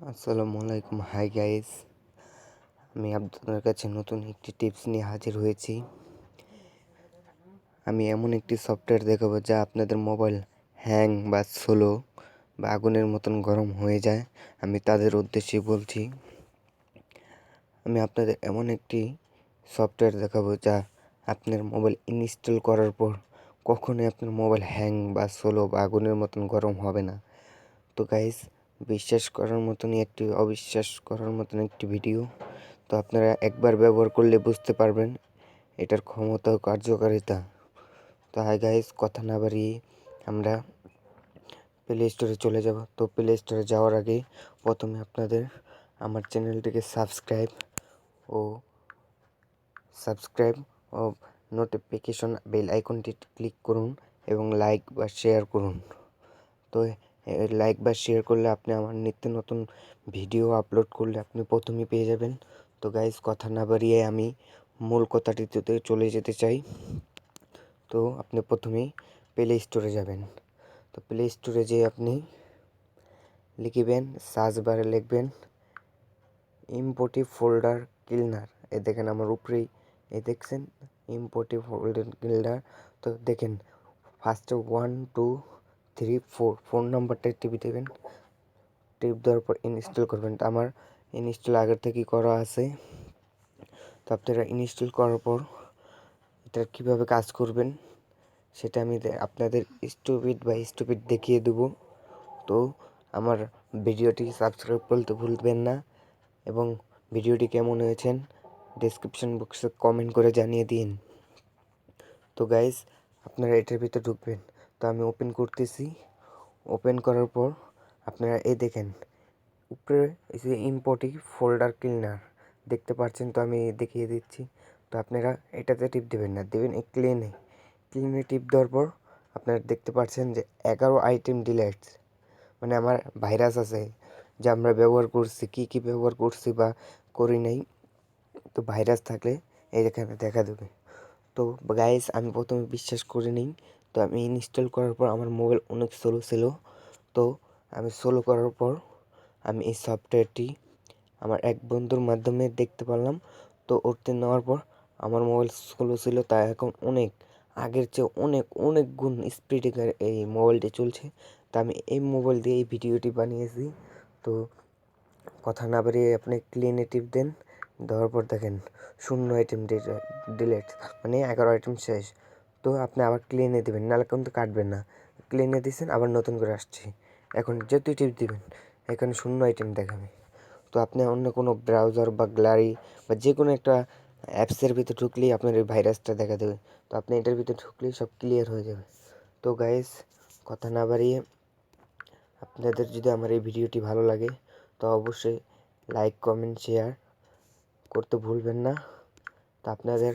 আসসালামু আলাইকুম hi guys আমি আপনাদের কাছে নতুন একটি টিপস নিয়ে হাজির হয়েছি। আমি এমন একটি সফটওয়্যার দেখাবো যা আপনাদের মোবাইল হ্যাং বা স্লো বা আগুনের মতন গরম হয়ে যায়, আমি তাদের উদ্দেশ্যে বলছি। আমি আপনাদের এমন একটি সফটওয়্যার দেখাবো যা আপনার মোবাইল ইনস্টল করার পর কখনোই আপনার মোবাইল হ্যাং বা স্লো বা আগুনের মতন গরম হবে না। তো গাইস বিশ্বাস করার মতনই একটি, অবিশ্বাস করার মতন একটি ভিডিও। তো আপনারা একবার ব্যবহার করলে বুঝতে পারবেন এটার ক্ষমতা ও কার্যকারিতা। তো হাই গাইস কথা না বাড়িয়ে আমরা প্লে স্টোরে চলে যাব। তো প্লে স্টোরে যাওয়ার আগে প্রথমে আপনাদের আমার চ্যানেলটিকে সাবস্ক্রাইব ও সাবস্ক্রাইব ও নোটিফিকেশন বেল আইকনটি ক্লিক করুন এবং লাইক বা শেয়ার করুন। তো লাইক বা শেয়ার করলে আপনি আমার নিত্য নতুন ভিডিও আপলোড করলে আপনি প্রথমেই পেয়ে যাবেন। তো গাইজ কথা না বাড়িয়ে আমি মূল কথাটিতে চলে যেতে চাই। তো আপনি প্রথমেই প্লে স্টোরে যাবেন। তো প্লে স্টোরে যেয়ে আপনি লিখিবেন সার্চ বারে লিখবেন ইম্পোর্টিভ ফোল্ডার ক্লিনার এ দেখেন আমার উপরেই, এ দেখছেন? ইম্পোর্টিভ ফোল্ডার ক্লিনার তো দেখেন ফার্স্টে one two three four, phone নাম্বারটা টিপে দেবেন। টিপ দেওয়ার পর ইনস্টল করবেন। আমার ইনস্টল আগের থেকেই করা আছে। তো আপনারা ইনস্টল করার পর এটা কীভাবে কাজ করবেন, সেটা আমি আপনাদের স্টুপিড বা স্টুপিড দেখিয়ে দেবো। তো আমার ভিডিওটি সাবস্ক্রাইব করতে ভুলবেন না এবং ভিডিওটি কেমন হয়েছেন ডিসক্রিপশন বক্সে কমেন্ট করে জানিয়ে দিন। তো গাইজ আপনারা এটার ভিতরে ঢুকবেন। তো আমি ওপেন করতেছি। ওপেন করার পর আপনারা এই দেখেন, উপরে যে ইম্পোর্টি ফোল্ডার ক্লিনার দেখতে পাচ্ছেন, তো আমি দেখিয়ে দিচ্ছি। তো আপনারা এটাতে টিপ দেবেন না, দেবেন এই ক্লিনে ক্লিনে টিপ দেওয়ার পর আপনারা দেখতে পাচ্ছেন যে এগারো আইটেম ডিলেটস মানে আমার ভাইরাস আছে, যে আমরা ব্যবহার করছি, কী কী ব্যবহার করছি বা করি নাই। তো ভাইরাস থাকলে এই এখানে দেখা দেবে। তো গাইস আমি প্রথমে বিশ্বাস করে নিই তো আমি ইনস্টল করার পর আমার মোবাইল অনেক স্লো ছিল। তো আমি স্লো করার পর আমি এই সফটওয়্যারটি আমার এক বন্ধুর মাধ্যমে দেখতে পারলাম। তো ওরতে নেওয়ার পর আমার মোবাইল স্লো ছিল তা এখন অনেক আগের চেয়ে অনেক অনেক গুণ স্পিডে এই মোবাইলটি চলছে। তা আমি এই মোবাইল দিয়ে এই ভিডিওটি বানিয়েছি। তো কথা না বাড়িয়ে আপনি ক্লিনে টিপ দেন, দেওয়ার পর দেখেন, শূন্য আইটেম ডিলেট মানে এগারো আইটেম শেষ। তো আপনি আবার ক্লিনে দেবেন, নাহলে কিন্তু কাটবেন না। ক্লিনে দিয়েছেন আবার নতুন করে আসছি। এখন যেহেতু টিপ দিবেন, এখানে শূন্য আইটেম দেখাবে। তো আপনি অন্য কোনো ব্রাউজার বা গ্যালারি বা যে কোনো একটা অ্যাপসের ভিতরে ঢুকলেই আপনার এই ভাইরাসটা দেখা দেবে। তো আপনি এটার ভিতরে ঢুকলেই সব ক্লিয়ার হয়ে যাবে। তো গাইস কথা না বাড়িয়ে আপনাদের যদি আমার এই ভিডিওটি ভালো লাগে, তো অবশ্যই লাইক কমেন্ট শেয়ার করতে ভুলবেন না। তো আপনাদের